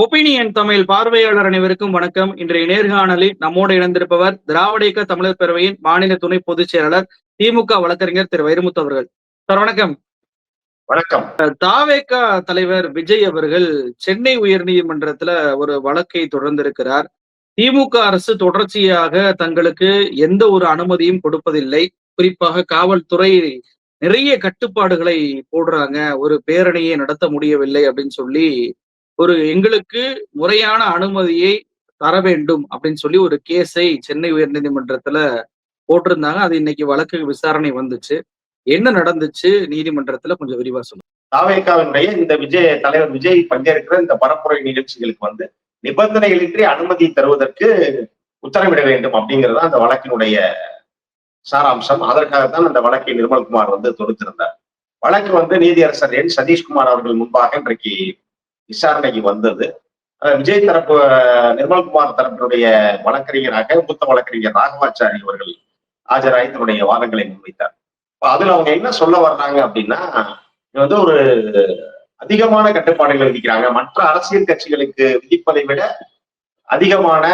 Opinion Tamil பார்வையாளர் அனைவருக்கும் வணக்கம். இன்றைய நேர்காணலில் நம்மோடு இணைந்திருப்பவர் திராவிட இயக்க தமிழர் பேரவையின் மாநில துணை பொதுச் செயலாளர் திமுக வழக்கறிஞர் திரு வைரமுத்து அவர்கள். சார் வணக்கம். வணக்கம். தாவேகா தலைவர் விஜய் அவர்கள் சென்னை உயர்நீதிமன்றத்துல ஒரு வழக்கை தொடர்ந்திருக்கிறார். திமுக அரசு தொடர்ச்சியாக தங்களுக்கு எந்த ஒரு அனுமதியும் கொடுப்பதில்லை. குறிப்பாக காவல்துறை நிறைய கட்டுப்பாடுகளை போடுறாங்க. ஒரு பேரணியை நடத்த முடியவில்லை அப்படின்னு சொல்லி ஒரு எங்களுக்கு முறையான அனுமதியை தர வேண்டும் அப்படின்னு சொல்லி ஒரு கேஸை சென்னை உயர்நீதிமன்றத்துல போட்டிருந்தாங்க. அது இன்னைக்கு வழக்கு விசாரணை வந்துச்சு. என்ன நடந்துச்சு? நீதிமன்றத்துல கொஞ்சம் விரிவா சொல்லுங்க. தாவேக்காவினுடைய இந்த விஜய் தலைவர் விஜய் பங்கேற்கிற இந்த பரப்புரை நிகழ்ச்சிகளுக்கு வந்து நிபந்தனைகளின்றி அனுமதி தருவதற்கு உத்தரவிட வேண்டும் அப்படிங்கிறது அந்த வழக்கினுடைய சாராம்சம். அதற்காகத்தான் அந்த வழக்கை நிர்மல்குமார் வந்து தொடுத்திருந்தார். வழக்கு வந்து நீதியரசர் என் சதீஷ்குமார் அவர்கள் முன்பாக இன்றைக்கு விசாரணைக்கு வந்தது. விஜய் தரப்பு நிர்மல்குமார் தரப்பினுடைய வழக்கறிஞராக மூத்த வழக்கறிஞர் ராகவாச்சாரி அவர்கள் ஆஜராகி தன்னுடைய வாதங்களை முன்வைத்தார். அதுல அவங்க என்ன சொல்ல வர்றாங்க அப்படின்னா இது வந்து ஒரு அதிகமான கட்டுப்பாடுகள் விதிக்கிறாங்க. மற்ற அரசியல் கட்சிகளுக்கு விதிப்பதை விட அதிகமான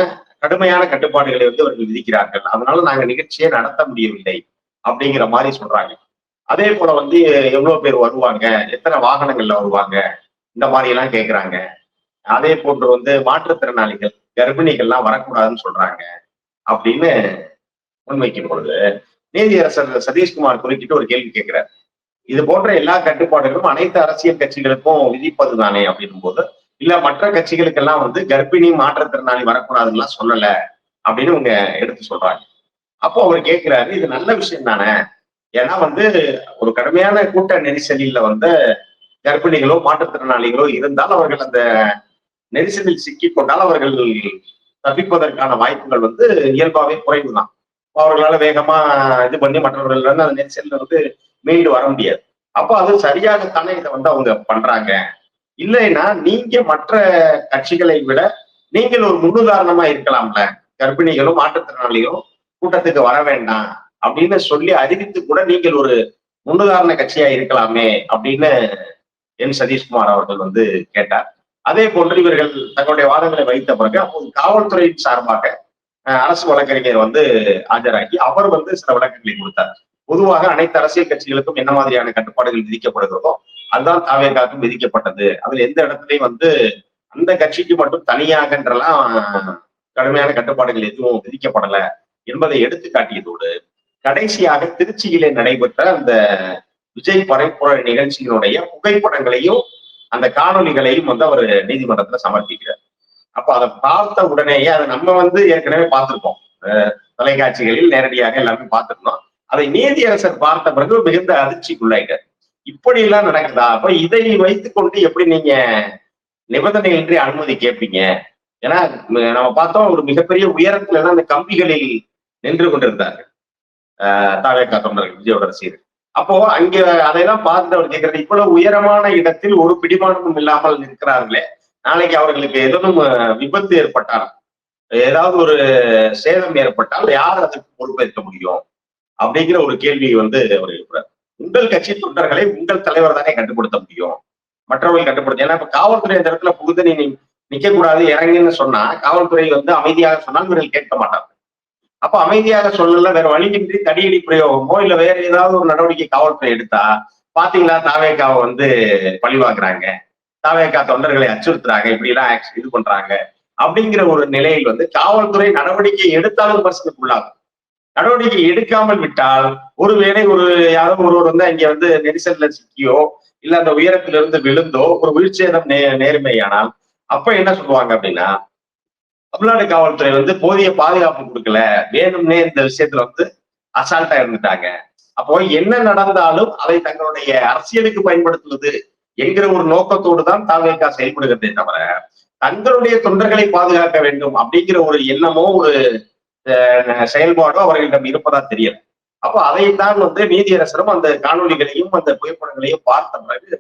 கடுமையான கட்டுப்பாடுகளை வந்து அவர்கள் விதிக்கிறார்கள். அதனால நாங்க நிகழ்ச்சியை நடத்த முடியவில்லை அப்படிங்கிற மாதிரி சொல்றாங்க. அதே போல வந்து எவ்வளவு பேர் வருவாங்க எத்தனை வாகனங்கள்ல வருவாங்க இந்த மாதிரி எல்லாம் கேட்கிறாங்க அதே போன்று வந்து மாற்றுத்திறனாளிகள் கர்ப்பிணிகள்லாம் வரக்கூடாதுன்னு சொல்றாங்க அப்படின்னு முன்வைக்கும் பொழுது நீதியரசர் சதீஷ்குமார் குறுக்கிட்டு ஒரு கேள்வி கேட்கிறார் இது போன்ற எல்லா கட்டுப்பாடுகளும் அனைத்து அரசியல் கட்சிகளுக்கும் விதிப்பது தானே அப்படின்னும் போது இல்ல மற்ற கட்சிகளுக்கெல்லாம் வந்து கர்ப்பிணி மாற்றுத்திறனாளி வரக்கூடாதுன்னு சொல்லல அப்படின்னு இவங்க எடுத்து சொல்றாங்க. அப்போ அவர் கேட்கிறாரு இது நல்ல விஷயம் தானே ஏன்னா வந்து ஒரு கடுமையான கூட்ட நெரிசலில வந்து கர்ப்பிணிகளோ மாற்றுத்திறனாளிகளோ இருந்தால் அவர்கள் அந்த நெரிசலில் சிக்கி கொண்டால் அவர்கள் தப்பிப்பதற்கான வாய்ப்புகள் வந்து இயல்பாவே குறைவுதான். அவர்களால வேகமா இது பண்ணி மற்றவர்கள் வந்து அந்த நெரிசல்ல வந்து மீண்டு வர முடியாது. அப்போ அது சரியாகத்தானே இதை வந்து அவங்க பண்றாங்க. இல்லைன்னா நீங்க மற்ற கட்சிகளை விட நீங்கள் ஒரு முன்னுதாரணமா இருக்கலாம்ல. கர்ப்பிணிகளும் மாற்றுத்திறனாளிகளும் கூட்டத்துக்கு வர வேண்டாம் அப்படின்னு சொல்லி அறிவித்து கூட நீங்கள் ஒரு முன்னுதாரண கட்சியா இருக்கலாமே அப்படின்னு என் சதீஷ்குமார் அவர்கள் வந்து கேட்டார். அதே போன்று இவர்கள் தங்களுடைய வாதங்களை வைத்த பிறகு அப்போது காவல்துறையின் சார்பாக அரசு வழக்கறிஞர் வந்து ஆஜராகி அவர் வந்து சில விளக்கங்களை கொடுத்தார். பொதுவாக அனைத்து அரசியல் கட்சிகளுக்கும் என்ன மாதிரியான கட்டுப்பாடுகள் விதிக்கப்படுகிறதோ அதுதான் தாவேக்காக்கும் விதிக்கப்பட்டது. அதுல எந்த இடத்துலையும் வந்து அந்த கட்சிக்கு மட்டும் தனியாகன்றெல்லாம் கடுமையான கட்டுப்பாடுகள் எதுவும் விதிக்கப்படல என்பதை எடுத்து காட்டியதோடு கடைசியாக திருச்சியிலே நடைபெற்ற அந்த விஜய் பறைப்புற நிகழ்ச்சியினுடைய புகைப்படங்களையும் அந்த காணொலிகளையும் வந்து அவர் நீதிமன்றத்துல சமர்ப்பிக்கிறார். அப்ப அதை பார்த்த உடனேயே அதை நம்ம வந்து ஏற்கனவே பார்த்திருப்போம். தொலைக்காட்சிகளில் நேரடியாக எல்லாமே பார்த்திருந்தோம். அதை நீதியரசர் பார்த்த பிறகு மிகுந்த அதிர்ச்சிக்குள்ளாயிட்டார். இப்படி எல்லாம் நடக்குதா? அப்ப இதை வைத்துக் கொண்டு எப்படி நீங்க நிபந்தனையின்றி அனுமதி கேட்பீங்க? ஏன்னா நம்ம பார்த்தோம் ஒரு மிகப்பெரிய உயரத்துல தான் அந்த கம்பிகளில் நின்று கொண்டிருந்தார்கள். தாவேக்கா தொண்டர்கள் விஜயோட ரசிகர்கள். அப்போ அங்க அதையெல்லாம் பார்த்துட்டு அவர் கேட்கறது இவ்வளவு உயரமான இடத்தில் ஒரு பிடிமானமும் இல்லாமல் இருக்கிறார்களே நாளைக்கு அவர்களுக்கு எதுவும் விபத்து ஏற்பட்டால் ஏதாவது ஒரு சேதம் ஏற்பட்டால் யார் அதுக்கு பொறுப்பேற்க முடியும்? அப்படிங்கிற ஒரு கேள்வி வந்து அவர் எழுப்புறாரு. உங்கள் கட்சி தொண்டர்களை உங்கள் தலைவர் தானே கட்டுப்படுத்த முடியும்? மற்றவர்கள் கட்டுப்படுத்த ஏன்னா இப்ப காவல்துறை இந்த இடத்துல புகுது நீ நிக்க கூடாது இறங்குன்னு சொன்னா காவல்துறை வந்து அமைதியாக சொன்னால் இவர்கள் கேட்க மாட்டார்கள். அப்ப அமைதியாக சொல்லல வேற வழியின்றி தடியடி பிரயோகமோ இல்ல வேற ஏதாவது ஒரு நடவடிக்கை காவல்துறை எடுத்தா பாத்தீங்களா தாவேக்காவை வந்து பழிவாக்குறாங்க தாவேக்கா தொண்டர்களை அச்சுறுத்துறாங்க இப்படி எல்லாம் இது பண்றாங்க. அப்படிங்கிற ஒரு நிலையில் வந்து காவல்துறை நடவடிக்கை எடுத்தாலும் விமர்சனத்துக்குள்ளாகும் நடவடிக்கை எடுக்காமல் விட்டால் ஒருவேளை ஒரு யாரோ ஒருவர் வந்து அங்க வந்து நெரிசல்ல சிக்கியோ இல்ல அந்த உயரத்திலிருந்து விழுந்தோ ஒரு வீழ்ச்சேதம் நே நேர்மையானால் அப்ப என்ன சொல்லுவாங்க அப்படின்னா தமிழ்நாடு காவல்துறை வந்து போதிய பாதுகாப்பு கொடுக்கல. வேணும்னே இந்த விஷயத்துல வந்து அசால்ட்டா இருந்துட்டாங்க. அப்போ என்ன நடந்தாலும் அதை தங்களுடைய அரசியலுக்கு பயன்படுத்துவது என்கிற ஒரு நோக்கத்தோடு தான் தாவேக்கா செயல்படுகிறதே தவிர தங்களுடைய தொண்டர்களை பாதுகாக்க வேண்டும் அப்படிங்கிற ஒரு எண்ணமோ ஒரு செயல்பாடோ அவர்களிடம் இருப்பதா தெரியல. அப்போ அதைத்தான் வந்து நீதியரசரும் அந்த காணொலிகளையும் அந்த புகைப்படங்களையும் பார்த்த பிறகு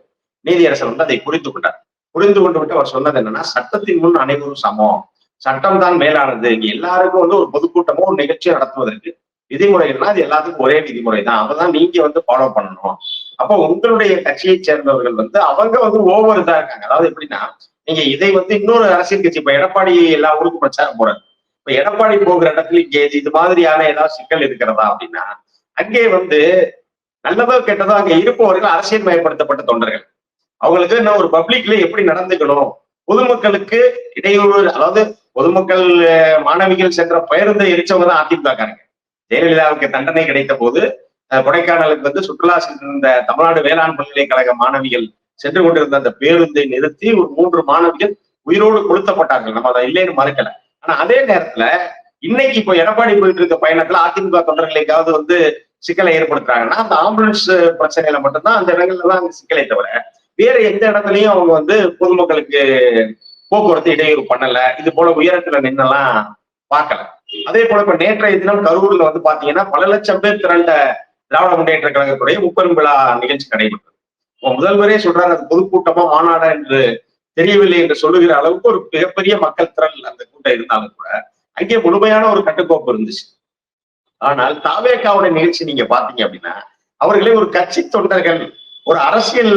நீதியரசர் வந்து அதை புரிந்து கொண்டார். புரிந்து கொண்டு விட்டு அவர் சொன்னது என்னன்னா சட்டத்தின் முன் அனைவரும் சமம். சட்டம் தான் மேலானது. இங்க எல்லாருக்கும் வந்து ஒரு பொதுக்கூட்டமோ ஒரு நிகழ்ச்சியை நடத்துவதற்கு விதிமுறைகள்னா அது எல்லாத்துக்கும் ஒரே விதிமுறை தான் அதான் நீங்க வந்து ஃபாலோ பண்ணணும். அப்போ உங்களுடைய கட்சியை சேர்ந்தவர்கள் வந்து அவங்க வந்து ஓவர் இதா இருக்காங்க. அதாவது எப்படின்னா நீங்க இதை வந்து இன்னொரு அரசியல் கட்சி இப்ப எடப்பாடி எல்லா ஊருக்கும் பிரச்சாரம் போறாரு. இப்ப எடப்பாடி போகிற இடத்துல இங்கே இது- இது மாதிரியான ஏதாவது சிக்கல் இருக்கிறதா அப்படின்னா அங்கே வந்து நல்லதோ கெட்டதோ அங்க இருப்பவர்கள் அரசியல் மயப்படுத்தப்பட்ட தொண்டர்கள். அவங்களுக்கு என்ன ஒரு பப்ளிக்ல எப்படி நடந்துக்கணும்? பொதுமக்களுக்கு இடையூறு அதாவது பொதுமக்கள் மாணவிகள் சென்ற பேருந்தை எரிச்சவங்க தான் அதிமுகக்காரங்க ஜெயலலிதாவுக்கு தண்டனை கிடைத்த போது கொடைக்கானலுக்கு வந்து சுற்றுலா சென்றிருந்த தமிழ்நாடு வேளாண் பல்கலைக்கழக மாணவிகள் சென்று கொண்டிருந்த அந்த பேருந்தை நிறுத்தி ஒரு மூன்று மாணவிகள் உயிரோடு கொளுத்தப்பட்டார்கள். நம்ம அதை இல்லைன்னு மறுக்கல. ஆனா அதே நேரத்துல இன்னைக்கு இப்போ எடப்பாடி போயிட்டு இருக்க பயணத்துல அதிமுக தொண்டர்களுக்காவது வந்து சிக்கலை ஏற்படுத்துறாங்கன்னா அந்த ஆம்புலன்ஸ் பிரச்சனையில மட்டும்தான் அந்த இடங்கள்ல தான் சிக்கலை தவிர வேற எந்த இடத்துலயும் அவங்க வந்து பொதுமக்களுக்கு போக்குவரத்து இடையூறு பண்ணல. இது போல உயரத்துல நின்னெல்லாம் பார்க்கல. அதே போல இப்ப நேற்றைய தினம் கரூர்ல வந்து பாத்தீங்கன்னா பல லட்சம் பேர் திரண்ட திராவிட முன்னேற்ற கழகத்துடைய முப்பெரும் விழா நிகழ்ச்சி நடைபெற்றது. முதல்வரே சொல்றாரு அது பொதுக்கூட்டமா மாநாடா என்று தெரியவில்லை என்று சொல்லுகிற அளவுக்கு ஒரு மிகப்பெரிய மக்கள் திரள் அந்த கூட்டம் இருந்தாலும் கூட அங்கே முழுமையான ஒரு கட்டுக்கோப்பு இருந்துச்சு. ஆனால் தாவேக்காவுடைய நிகழ்ச்சி நீங்க பாத்தீங்க அப்படின்னா அவர்களே ஒரு கட்சி தொண்டர்கள் ஒரு அரசியல்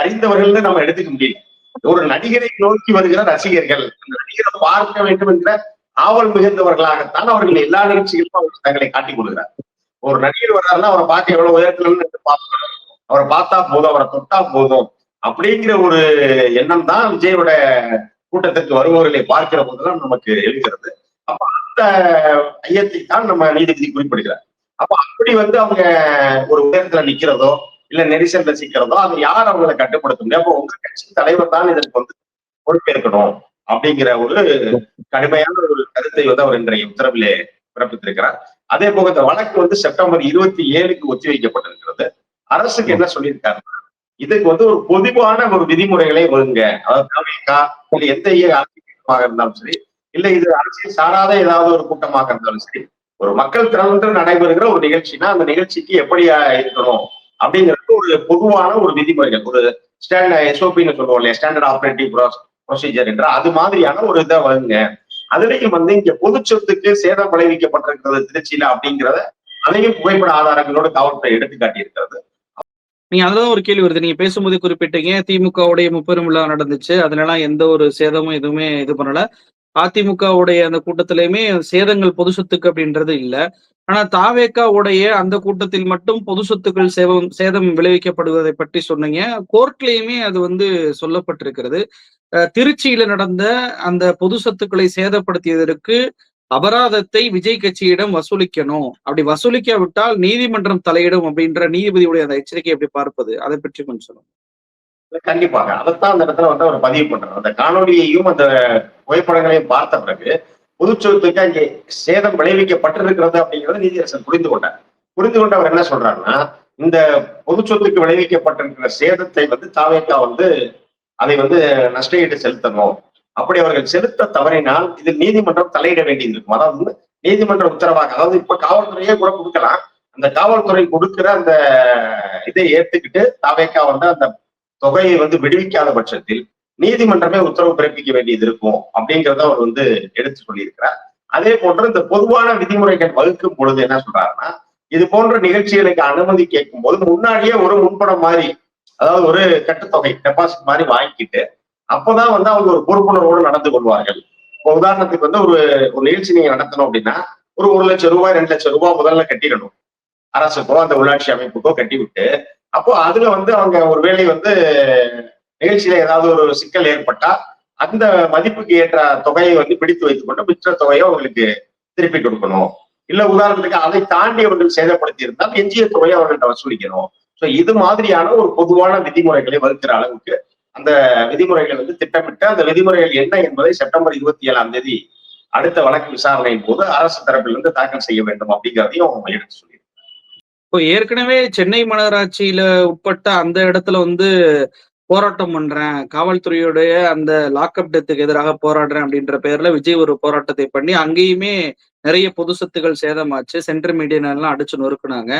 அறிந்தவர்கள்னு நம்ம எடுத்துக்க முடியல. ஒரு நடிகரை நோக்கி வருகிற ரசிகர்கள். அந்த நடிகரை பார்க்க வேண்டும் என்ற ஆவல் மிகுந்தவர்களாகத்தான் அவர்கள் எல்லா நிகழ்ச்சிகளிலும் அவர்கள் தங்களை காட்டிக் கொள்கிறார். ஒரு நடிகர் வர்றாருன்னா அவரை பார்க்க எவ்வளவு உயரத்துல இருந்து பார்க்கணும் அவரை பார்த்தா போதும் அவரை தொட்டா போதும். அப்படிங்கிற ஒரு எண்ணம் தான் விஜயோட கூட்டத்திற்கு வருபவர்களை பார்க்கிற போதெல்லாம் நமக்கு எழுகிறது. அப்ப அந்த ஐயத்தை தான் நம்ம நீதிபதி குறிப்பிடுகிறார். அப்ப அப்படி வந்து அவங்க ஒரு உயரத்துல நிக்கிறதோ இல்ல நெரிசல்ல சிக்கிறதோ அது யார் அவங்களை கட்டுப்படுத்த முடியும்? அப்போ உங்க கட்சி தலைவர் தான் இதற்கு வந்து பொறுப்பேற்கணும் அப்படிங்கிற ஒரு கடுமையான ஒரு கருத்தை வந்து அவர் இன்றைய உத்தரவிலே பிறப்பித்திருக்கிறார். அதே போக இந்த வழக்கு வந்து செப்டம்பர் இருபத்தி ஏழுக்கு ஒத்திவைக்கப்பட்டிருக்கிறது அரசுக்கு என்ன சொல்லியிருக்காருன்னா இதுக்கு வந்து ஒரு பொதுவான ஒரு விதிமுறைகளை ஒழுங்க. அதாவது எந்த அரசியல் இருந்தாலும் சரி இல்ல இது அரசியல் சாராத ஏதாவது ஒரு கூட்டமாக இருந்தாலும் சரி ஒரு மக்கள் திறன் நடைபெறுகிற ஒரு நிகழ்ச்சினா அந்த நிகழ்ச்சிக்கு எப்படி இருக்கணும்? அப்படிங்கிறது ஒரு பொதுவான ஒரு விதிமுறைகள். ஒரு ஸ்டாண்டர்ட் எஸ்ஓபின்னு சொல்லுவோம் இல்லையா? ஸ்டாண்டர்ட் ஆப்ரேட்டிவ் ப்ரொசீஜர் என்ற அது மாதிரியான ஒரு இதை வருங்க அதுலயும் வந்து இங்க பொது சொத்துக்கு சேதம் விளைவிக்கப்பட்டிருக்கிறது திருச்சியில அப்படிங்கிறத அதையும் புகைப்பட ஆதாரங்களோட காவல்துறை எடுத்து காட்டியிருக்கிறது நீங்க அதுதான் ஒரு கேள்வி வருது. நீங்க பேசும்போது குறிப்பிட்டீங்க திமுகவுடைய முப்பெரும் விழா நடந்துச்சு. அதுலலாம் எந்த ஒரு சேதமும் எதுவுமே இது பண்ணல. அதிமுகவுடைய அந்த கூட்டத்திலையுமே சேதங்கள் பொது சொத்துக்கு அப்படின்றது இல்ல. ஆனா தாவேக்காவுடைய அந்த கூட்டத்தில் மட்டும் பொது சொத்துக்கள் சேவம் சேதம் விளைவிக்கப்படுவதை பற்றி சொன்னீங்க. கோர்ட்லயுமே அது வந்து சொல்லப்பட்டிருக்கிறது. அஹ் திருச்சியில நடந்த அந்த பொது சொத்துக்களை சேதப்படுத்தியதற்கு அபராதத்தை விஜய் கட்சியிடம் வசூலிக்கணும். அப்படி வசூலிக்காவிட்டால் நீதிமன்றம் தலையிடும் அப்படின்ற நீதிபதியுடைய அந்த எச்சரிக்கை எப்படி பார்ப்பது? அதை பற்றி கொஞ்சம் சொல்லுங்க. கண்டிப்பாக அதைத்தான் அந்த இடத்துல வந்து அவர் பதிவு பண்றாரு. அந்த காணொலியையும் அந்த புகைப்படங்களையும் பார்த்த பிறகு பொதுச்சொத்துக்கு அங்கே சேதம் விளைவிக்கப்பட்டிருக்கிறது அப்படிங்கிறத நீதியரசர் புரிந்து கொண்டார். புரிந்து கொண்டு அவர் என்ன சொல்றாருன்னா இந்த பொது சொத்துக்கு விளைவிக்கப்பட்டிருக்கிற சேதத்தை வந்து தாவேக்கா வந்து அதை வந்து நஷ்டஈடு செலுத்தணும். அப்படி அவர்கள் செலுத்த தவறினால் இதில் நீதிமன்றம் தலையிட வேண்டியது இருக்கும் அதாவது வந்து நீதிமன்ற உத்தரவாக அதாவது இப்ப காவல்துறையே கூட கொடுக்கலாம். அந்த காவல்துறை கொடுக்கிற அந்த இதை ஏத்துக்கிட்டு தாவேக்கா வந்து அந்த தொகையை வந்து விடுவிக்காத பட்சத்தில் நீதிமன்றமே உத்தரவு பிறப்பிக்க வேண்டியது இருக்கும் அப்படிங்கிறத அவர் வந்து எடுத்து சொல்லியிருக்கிறார். அதே போன்று இந்த பொதுவான விதிமுறைகள் வகுக்கும் பொழுது என்ன சொல்றாருன்னா இது போன்ற நிகழ்ச்சிகளுக்கு அனுமதி கேட்கும் போது முன்னாடியே ஒரு முன்பணம் மாதிரி அதாவது ஒரு கட்டுத்தொகை டெபாசிட் மாதிரி வாங்கிக்கிட்டு அப்போதான் வந்து அவங்க ஒரு பொறுப்புணர்வோடு நடந்து கொள்வார்கள். இப்போ உதாரணத்துக்கு வந்து ஒரு ஒரு நிகழ்ச்சி நீங்க நடத்தணும் அப்படின்னா ஒரு ஒரு லட்சம் ரூபாய் ரெண்டு லட்சம் ரூபாய் முதல்ல கட்டிடணும். அரசுக்கோ அந்த உள்ளாட்சி அமைப்புக்கோ கட்டி விட்டு அப்போ அதுல வந்து அவங்க ஒருவேளை வந்து நிகழ்ச்சியில ஏதாவது ஒரு சிக்கல் ஏற்பட்டா அந்த மதிப்புக்கு ஏற்ற தொகையை வந்து பிடித்து வைத்துக் கொண்டு மிச்ச தொகையை அவங்களுக்கு திருப்பி கொடுக்கணும். இல்ல உதாரணத்துக்கு அதை தாண்டி அவர்கள் சேதப்படுத்தி இருந்தால் எஞ்சிய தொகையை அவர்கள்ட்ட வசூலிக்கணும். ஸோ இது மாதிரியான ஒரு பொதுவான விதிமுறைகளை வகுக்கிற அளவுக்கு அந்த விதிமுறைகள் வந்து திட்டமிட்டு அந்த விதிமுறைகள் என்ன என்பதை செப்டம்பர் இருபத்தி ஏழாம் தேதி அடுத்த வழக்கு விசாரணையின் போது அரசு தரப்பிலிருந்து தாக்கல் செய்ய வேண்டும் அப்படிங்கிறதையும் அவங்க எடுத்து சொல்லி இப்போ ஏற்கனவே சென்னை மாநகராட்சியில உட்பட்ட அந்த இடத்துல வந்து போராட்டம் பண்றேன். காவல்துறையுடைய அந்த லாக்அப் டெத்துக்கு எதிராக போராடுறேன் அப்படின்ற பேர்ல விஜய் ஒரு போராட்டத்தை பண்ணி அங்கேயுமே நிறைய பொது சொத்துக்கள் சேதமாச்சு. சென்ட்ரல் மீடியன் எல்லாம் அடிச்சு நொறுக்குனாங்க.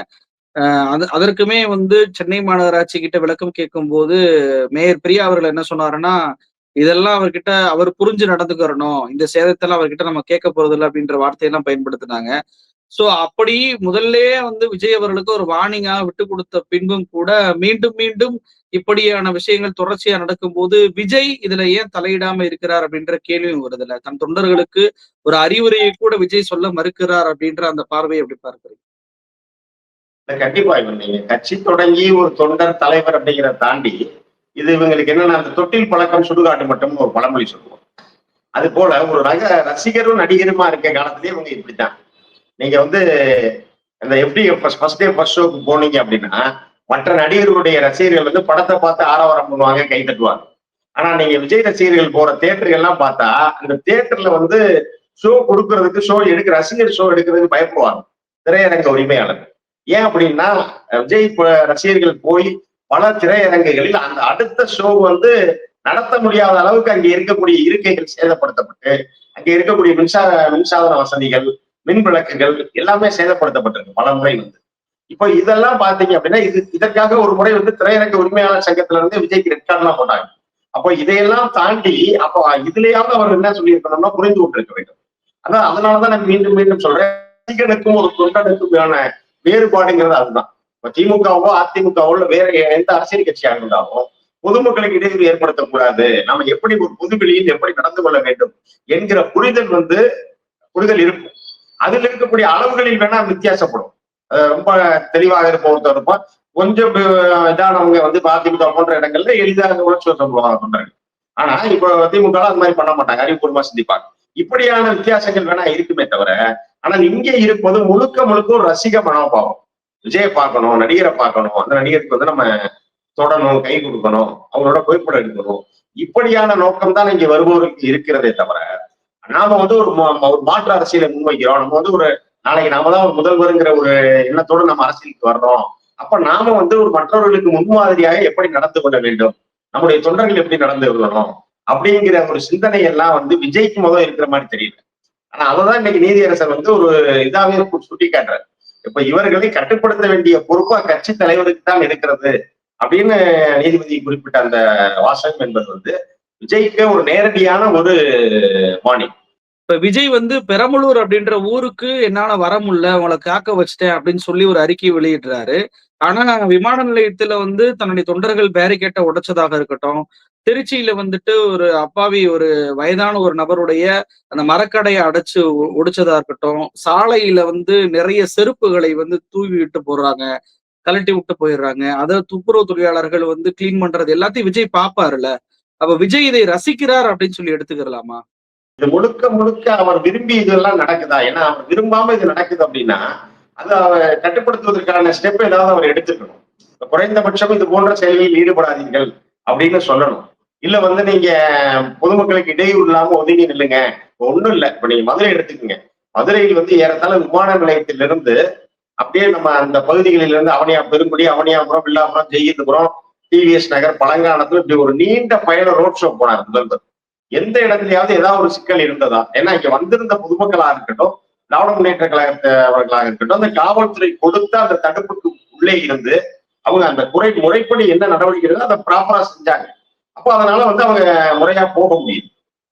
அஹ் அது அதற்குமே வந்து சென்னை மாநகராட்சி கிட்ட விளக்கம் கேட்கும் போது மேயர் பிரியா அவர்கள் என்ன சொன்னாருன்னா இதெல்லாம் அவர்கிட்ட அவர் புரிஞ்சு நடந்துக்கிறணும். இந்த சேதத்தெல்லாம் அவர்கிட்ட நம்ம கேட்க போறது இல்லை அப்படின்ற வார்த்தையெல்லாம் பயன்படுத்தினாங்க. சோ அப்படி முதல்ல வந்து விஜய் அவர்களுக்கு ஒரு வார்னிங்கா விட்டு கொடுத்த பின்பும் கூட மீண்டும் மீண்டும் இப்படியான விஷயங்கள் தொடர்ச்சியா நடக்கும்போது விஜய் இதுல ஏன் தலையிடாம இருக்கிறார் அப்படின்ற கேள்வியும் வருதுல தன் தொண்டர்களுக்கு ஒரு அறிவுரையை கூட விஜய் சொல்ல மறுக்கிறார் அப்படின்ற அந்த பார்வையை எப்படி பார்க்கிறீங்க? கண்டிப்பா இவன் நீங்க கட்சி தொடங்கி ஒரு தொண்டர் தலைவர் அப்படிங்கிறத தாண்டி இது இவங்களுக்கு என்னன்னா அந்த தொட்டில் பழக்கம் சுடுகாட்டு மட்டும் ஒரு பழமொழி சொல்லுவோம். அது போல ஒரு ரக ரசிகரும் நடிகருமா இருக்க காலத்திலேயே இவங்க இப்படித்தான். நீங்க வந்து அந்த எப்படி ஃபர்ஸ்ட் டே ஃபர்ஸ்ட் ஷோக்கு போனீங்க அப்படின்னா மற்ற நடிகர்களுடைய ரசிகர்கள் வந்து படத்தை பார்த்து ஆரவாரம் பண்ணுவாங்க கை தட்டுவாங்க. ஆனா நீங்க விஜய் ரசிகர்கள் போற தேட்டர்கள்லாம் பார்த்தா அந்த தேட்டர்ல வந்து ஷோ கொடுக்கறதுக்கு ஷோ எடுக்க ரசிகர் ஷோ எடுக்கிறதுக்கு பயப்படுவாங்க. திரையரங்க உரிமையாளர் ஏன் அப்படின்னா விஜய் ரசிகர்கள் போய் பல திரையரங்குகளில் அந்த அடுத்த ஷோ வந்து நடத்த முடியாத அளவுக்கு அங்கே இருக்கக்கூடிய இருக்கைகள் சேதப்படுத்தப்பட்டு அங்க இருக்கக்கூடிய மின்சார மின்சாதன வசதிகள் மின் விளக்குகள் எல்லாமே சேதப்படுத்தப்பட்டிருக்கு பல முறை வந்து. இப்போ இதெல்லாம் பாத்தீங்க அப்படின்னா இது இதற்காக ஒரு முறை வந்து திரையரங்க உரிமையாளர் சங்கத்துல இருந்து விஜய்க்கு ரெட் கார்டுலாம் போட்டாங்க. அப்போ இதையெல்லாம் தாண்டி அப்போ இதுலயாவது அவர் என்ன சொல்லியிருக்கணும்னா புரிந்து கொண்டிருக்க வேண்டும். அதான் அதனாலதான் நான் மீண்டும் மீண்டும் சொல்றேன். ரசிகனுக்கும் ஒரு தொண்டனுக்குமான வேறுபாடுங்கிறது அதுதான். இப்ப திமுகவோ அதிமுகவோ இல்ல வேற எந்த அரசியல் கட்சியாக இருந்தாலும் பொதுமக்களுக்கு இடையூறு ஏற்படுத்தக்கூடாது. நம்ம எப்படி ஒரு பொதுவெளியில் எப்படி நடந்து கொள்ள வேண்டும் என்கிற புரிதல் வந்து புரிதல் இருக்கும். அதில் இருக்கக்கூடிய அளவுகளில் வேணா வித்தியாசப்படும். ரொம்ப தெளிவாக இருப்ப. இருப்போம் கொஞ்சம் இதானவங்க வந்து இப்ப அதிமுக போன்ற இடங்கள்ல எளிதாக உணர்ச்சி பண்றாங்க ஆனா இப்போ திமுக அது மாதிரி பண்ண மாட்டாங்க. அறிவுபூர்வமா சிந்திப்பாங்க. இப்படியான வித்தியாசங்கள் வேணா இருக்குமே தவிர ஆனால் இங்கே இருப்பது முழுக்க முழுக்க ஒரு ரசிக மனோபாவம். விஜயை பார்க்கணும் நடிகரை பார்க்கணும். அந்த நடிகருக்கு வந்து நம்ம தொடணும் கை கொடுக்கணும் அவங்களோட புகைப்படம் எடுக்கணும். இப்படியான நோக்கம் தான் இங்க வருபவர்களுக்கு இருக்கிறதே தவிர நாம வந்து ஒரு மா- ஒரு மாற்று அரசியலை முன்வைக்கிறோம். நம்ம வந்து ஒரு நாளைக்கு நாம தான் ஒரு முதல்வருங்கிற ஒரு எண்ணத்தோடு நம்ம அரசியலுக்கு வர்றோம். அப்ப நாம வந்து ஒரு மற்றவர்களுக்கு முன்மாதிரியாக எப்படி நடந்து கொள்ள வேண்டும்? நம்முடைய தொண்டர்கள் எப்படி நடந்து கொள்ளணும்? அப்படிங்கிற ஒரு சிந்தனை எல்லாம் வந்து விஜய்க்கு முதல் இருக்கிற மாதிரி தெரியல. ஆனா அததான் இன்னைக்கு நீதியரசர் வந்து ஒரு இதாவே சுட்டி காட்டுறாரு இப்ப இவர்களை கட்டுப்படுத்த வேண்டிய பொறுப்பு கட்சி தலைவருக்கு தான் இருக்கிறது அப்படின்னு நீதிபதி குறிப்பிட்ட அந்த வாசகம் என்பது வந்து விஜய்க்கு ஒரு நேரடியான ஒரு வாணி இப்ப விஜய் வந்து பெரம்பலூர் அப்படின்ற ஊருக்கு என்னால வர முடியல அவங்கள காக்க வச்சிட்டேன் அப்படின்னு சொல்லி ஒரு அறிக்கை வெளியிடுறாரு. ஆனா விமான நிலையத்துல வந்து தன்னுடைய தொண்டர்கள் பேரிகேட்டை உடைச்சதாக இருக்கட்டும் திருச்சியில வந்துட்டு ஒரு அப்பாவி ஒரு வயதான ஒரு நபருடைய அந்த மரக்கடையை அடைச்சு ஒடிச்சதா இருக்கட்டும் சாலையில வந்து நிறைய செருப்புகளை வந்து தூவி விட்டு போடுறாங்க கழட்டி விட்டு போயிடுறாங்க. அதை துப்புரவு தொழிலாளர்கள் வந்து கிளீன் பண்றது எல்லாத்தையும் விஜய் பாப்பாருல அப்ப விஜய் இதை ரசிக்கிறார் அப்படின்னு சொல்லி எடுத்துக்கிறலாமா? இது முழுக்க முழுக்க அவர் விரும்பி இதெல்லாம் நடக்குதா? ஏன்னா அவர் விரும்பாம இது நடக்குது அப்படின்னா அது அவர் கட்டுப்படுத்துவதற்கான ஸ்டெப் ஏதாவது அவர் எடுத்துக்கணும். குறைந்தபட்சம் இது போன்ற செயல்களில் ஈடுபடாதீர்கள் அப்படின்னு சொல்லணும். இல்ல வந்து நீங்க பொதுமக்களுக்கு இடையூறு இல்லாம ஒதுங்கி நில்லுங்க. ஒண்ணும் இல்லை. இப்ப நீங்க மதுரை எடுத்துக்கோங்க. மதுரையில் வந்து ஏறத்தாழ விமான நிலையத்திலிருந்து அப்படியே நம்ம அந்த பகுதிகளில் இருந்து அவனியா பெருங்குடி அவனியாபுரம் வில்லாபுரம் ஜெயிந்துபுரம் டிவிஎஸ் நகர் பழங்காலத்துல இப்படி ஒரு நீண்ட பயண ரோட் ஷோ போனார் முதல்வர். எந்த இடத்துலயாவது ஏதாவது ஒரு சிக்கல் இருந்ததா? ஏன்னா இங்க வந்திருந்த பொதுமக்களா இருக்கட்டும் திராவிட முன்னேற்ற கழகத்தை அவர்களாக இருக்கட்டும் அந்த காவல்துறை கொடுத்த அந்த தடுப்புக்கு உள்ளே இருந்து அவங்க அந்த குறை முறைப்படி என்ன நடவடிக்கை இருக்கோ அதை ப்ராப்பரா செஞ்சாங்க. அப்போ அதனால வந்து அவங்க முறையா போக முடியும்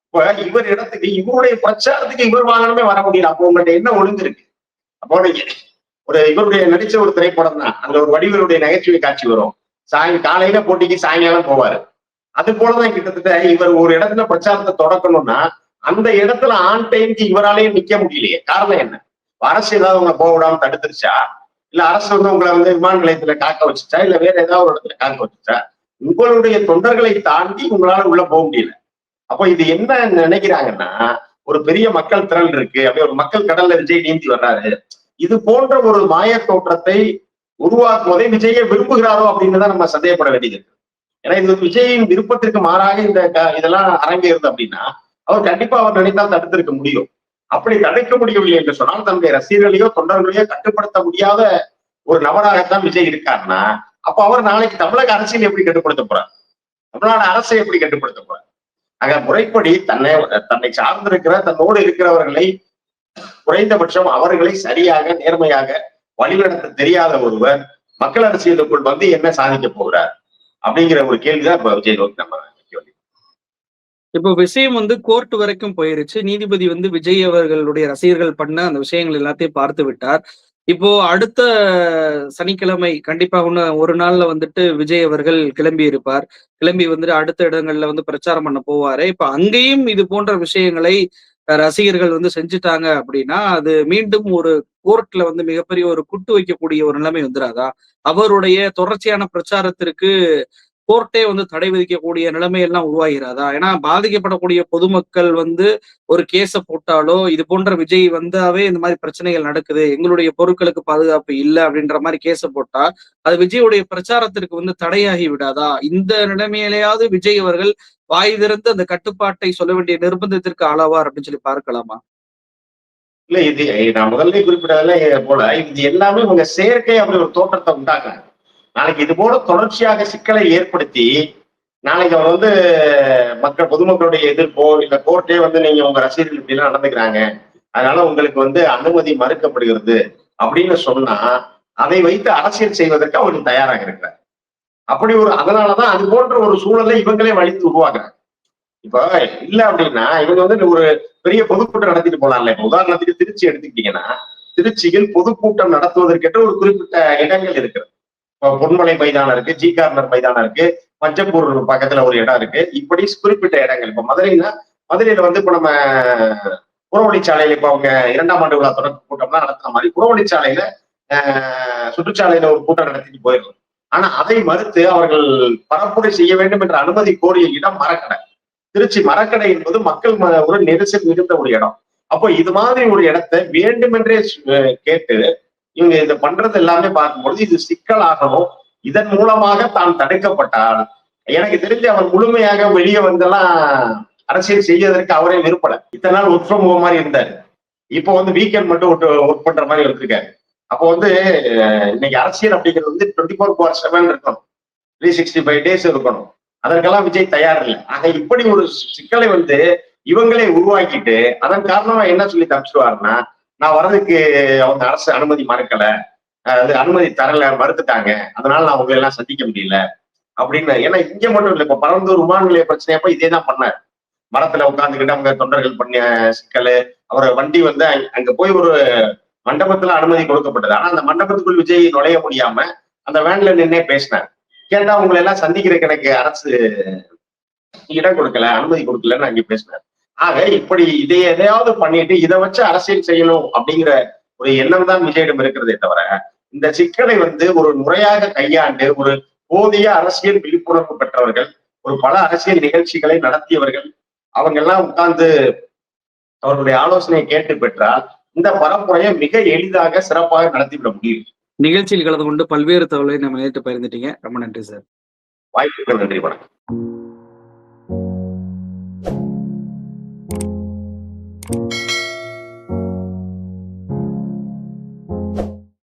இப்ப இவர் இடத்துக்கு இவருடைய பிரச்சாரத்துக்கு இவர் வாகனமே வர முடியல. அப்போ உங்கள்கிட்ட என்ன ஒழுங்கு அப்போ ஒரு இவருடைய நடிச்ச ஒரு திரைப்படம் தான் அந்த ஒரு வடிவருடைய நகைச்சுவை காட்சி வரும். சாய் காலையில போட்டிக்கு சாயங்காலம் போவாரு. அது போலதான் கிட்டத்தட்ட இவர் ஒரு இடத்துல பிரச்சாரத்தை தொடக்கணும்னா அந்த இடத்துல ஆன் டைம்க்கு இவராலேயே நிக்க முடியலையே. காரணம் என்ன? அரசு ஏதாவது உங்களை போக விடாம தடுத்துருச்சா? இல்ல அரசு வந்து உங்களை வந்து விமான நிலையத்துல காக்க வச்சுச்சா? இல்ல வேற ஏதாவது ஒரு இடத்துல காக்க வச்சுச்சா? உங்களுடைய தொண்டர்களை தாண்டி உங்களால உள்ள போக முடியல. அப்போ இது என்ன நினைக்கிறாங்கன்னா ஒரு பெரிய மக்கள் திரள் இருக்கு. அப்படியே ஒரு மக்கள் கடல்ல விஜய் நீந்தி வர்றாரு. இது போன்ற ஒரு மாய தோற்றத்தை உருவாக்குவதை விஜயை விரும்புகிறாரோ அப்படின்னு தான் நம்ம சந்தேகப்பட வேண்டியது இருக்கு. ஏன்னா இது வந்து விஜயின் விருப்பத்திற்கு மாறாக இந்த இதெல்லாம் அரங்கேறுது அப்படின்னா அவர் கண்டிப்பா அவர் நினைத்தால் தடுத்திருக்க முடியும். அப்படி தடுக்க முடியவில்லை என்று சொன்னால் தன்னுடைய ரசிகர்களையோ தொண்டர்களையோ கட்டுப்படுத்த முடியாத ஒரு நபராகத்தான் விஜய் இருக்காருன்னா அப்ப அவர் நாளைக்கு தமிழக அரசியல் எப்படி கட்டுப்படுத்த போறார்? தமிழ்நாடு அரசை எப்படி கட்டுப்படுத்த போறார்? ஆக முறைப்படி தன்னை தன்னை சார்ந்திருக்கிற தன்னோடு இருக்கிறவர்களை குறைந்தபட்சம் அவர்களை சரியாக நேர்மையாக வழிநடத்த தெரியாத ஒருவர் மக்கள் அரசியலுக்குள் வந்து என்ன சாதிக்க போகிறார்? அப்படிங்கிற ஒரு கேள்விதான் இப்ப விஜய் நோக்கி நம்ம இப்போ விஷயம் வந்து கோர்ட் வரைக்கும் போயிருச்சு. நீதிபதி வந்து விஜய் அவர்களுடைய ரசிகர்கள் பண்ண அந்த விஷயங்கள் எல்லாத்தையும் பார்த்து விட்டார். இப்போ அடுத்த சனிக்கிழமை கண்டிப்பா இன்னும் ஒரு நாள்ல வந்துட்டு விஜய் அவர்கள் கிளம்பி இருப்பார். கிளம்பி வந்துட்டு அடுத்த இடங்கள்ல வந்து பிரச்சாரம் பண்ண போவாரு. இப்ப அங்கேயும் இது போன்ற விஷயங்களை ரசிகர்கள் வந்து செஞ்சுட்டாங்க அப்படின்னா அது மீண்டும் ஒரு கோர்ட்ல வந்து மிகப்பெரிய ஒரு குட்டு வைக்கக்கூடிய ஒரு நிலைமை வந்துடாதா அவருடைய தொடர்ச்சியான பிரச்சாரத்திற்கு கோர்ட்டே வந்து தடை விதிக்கக்கூடிய நிலைமை எல்லாம் உருவாகிறாதா? ஏன்னா பாதிக்கப்படக்கூடிய பொதுமக்கள் வந்து ஒரு கேஸை போட்டாலோ இது போன்ற விஜய் வந்தாவே இந்த மாதிரி பிரச்சனைகள் நடக்குது. எங்களுடைய பொருட்களுக்கு பாதுகாப்பு இல்லை அப்படின்ற மாதிரி கேஸை போட்டா அது விஜயுடைய பிரச்சாரத்திற்கு வந்து தடையாகி விடாதா? இந்த நிலைமையிலேயாவது விஜய் அவர்கள் வாய் திறந்து அந்த கட்டுப்பாட்டை சொல்ல வேண்டிய நிர்பந்தத்திற்கு ஆளாவார் அப்படின்னு சொல்லி பார்க்கலாமா? இல்ல இது நான் முதல்ல குறிப்பிட்டதுல போல இது எல்லாமே இவங்க செயற்கை அப்படி ஒரு தோற்றத்தை உண்டாக்குறாங்க. நாளைக்கு இது போல தொடர்ச்சியாக சிக்கலை ஏற்படுத்தி நாளைக்கு அவர் வந்து மக்கள் பொதுமக்களுடைய எதிர்ப்போ இல்ல கோர்ட்டே வந்து நீங்க உங்க ரசீதில் இப்படி எல்லாம் நடந்துக்கிறாங்க. அதனால உங்களுக்கு வந்து அனுமதி மறுக்கப்படுகிறது அப்படின்னு சொன்னா அதை வைத்து அரசியல் செய்வதற்கு அவர் தயாராக இருக்கிறார். அப்படி ஒரு அதனாலதான் அது போன்ற ஒரு சூழலை இவங்களே வழித்து உருவாக்குறாங்க. இப்ப இல்ல அப்படின்னா இவங்க வந்து ஒரு பெரிய பொதுக்கூட்டம் நடத்திட்டு போலாம்ல. இப்ப உதாரணத்துக்கு திருச்சி எடுத்துக்கிட்டீங்கன்னா திருச்சியில் பொதுக்கூட்டம் நடத்துவதற்கென்ற ஒரு குறிப்பிட்ட இடங்கள் இருக்கிறது. பொன்மலை மைதானம் இருக்கு ஜி கார்னர் மைதானம் இருக்கு பஞ்சப்பூர் பக்கத்துல ஒரு இடம் இருக்கு. இப்படி குறிப்பிட்ட இடங்கள். இப்ப மதுரைனா மதுரையில வந்து இப்ப நம்ம புறவழிச்சாலையில இப்ப அவங்க இரண்டாம் ஆண்டு விழா தொடக்க கூட்டம்லாம் நடத்துற மாதிரி புறவழிச்சாலையில ஆஹ் சுற்றுச்சாலையில ஒரு கூட்டம் நடத்திட்டு போயிடலாம் ஆனா அதை மறுத்து அவர்கள் பரப்புரை செய்ய வேண்டும் என்ற அனுமதி கோரிய இடம் மரக்கடை. திருச்சி மரக்கடை என்பது மக்கள் ஒரு நெரிசல் மிகுந்த ஒரு இடம். அப்போ இது மாதிரி ஒரு இடத்தை வேண்டுமென்றே கேட்டு இவங்க இதை பண்றது எல்லாமே பார்க்கும்பொழுது இது சிக்கலாகணும் இதன் மூலமாக தான் தடுக்கப்பட்டால் எனக்கு தெரிஞ்சு அவர் முழுமையாக வெளியே வந்தெல்லாம் அரசியல் செய்யறதற்கு அவரே விருப்பல இத்தனை நாள் ஒர்க் ஃப்ரம் ஹோம் மாதிரி இருந்தாரு. இப்போ வந்து வீக்கெண்ட் மட்டும் ஒர்க் பண்ற மாதிரி இருந்திருக்காரு அப்போ வந்து இன்னைக்கு அரசியல் அப்படிங்கிறது வந்து டுவெண்ட்டி ஃபோர் பார் செவன் இருக்கணும். த்ரீ சிக்ஸ்டி ஃபைவ் டேஸ் இருக்கணும். அதற்கெல்லாம் விஜய் தயார் இல்லை. ஆக இப்படி ஒரு சிக்கலை வந்து இவங்களே உருவாக்கிட்டு அதன் காரணமா என்ன சொல்லி தப்பிச்சுவாருன்னா நான் வர்றதுக்கு அவங்க அரசு அனுமதி மறுக்கல. அது அனுமதி தரல மறுத்துட்டாங்க. அதனால நான் உங்களை எல்லாம் சந்திக்க முடியல. அப்படின்னு ஏன்னா இங்க மட்டும் இல்லை இப்ப பரந்தூர் விமான நிலைய பிரச்சனையப்ப இதே தான் பண்ணார் மரத்துல உட்காந்துக்கிட்டு அவங்க தொண்டர்கள் பண்ண சிக்கல் அவரை வண்டி வந்து அங்க- அங்க போய் ஒரு மண்டபத்துல அனுமதி கொடுக்கப்பட்டது. ஆனா அந்த மண்டபத்துக்குள் விஜய் நுழைய முடியாம அந்த வேன்ல நின்னே பேசினார் கேட்டா உங்களை எல்லாம் சந்திக்கிறதுக்கு எனக்கு அரசு இடம் கொடுக்கல அனுமதி கொடுக்கலன்னு அங்கே பேசினார். ஆக இப்படி இதை எதையாவது பண்ணிட்டு இதை வச்சு அரசியல் செய்யணும் அப்படிங்கிற ஒரு எண்ணம் தான் விஜயிடம் இருக்கிறதே தவிர இந்த சிக்கலை வந்து ஒரு முறையாக கையாண்டு ஒரு போதிய அரசியல் விழிப்புணர்வு பெற்றவர்கள் ஒரு பல அரசியல் நிகழ்ச்சிகளை நடத்தியவர்கள் அவங்க எல்லாம் உட்கார்ந்து அவர்களுடைய ஆலோசனையை கேட்டு பெற்றால் இந்த பரப்புரையை மிக எளிதாக சிறப்பாக நடத்திவிட முடியும். நிகழ்ச்சியில் கலந்து கொண்டு பல்வேறு தகவலை நம்ம நேற்று பகிர்ந்துட்டீங்க. ரொம்ப நன்றி சார். வாய்ப்புகள் நன்றி வணக்கம். Thank you.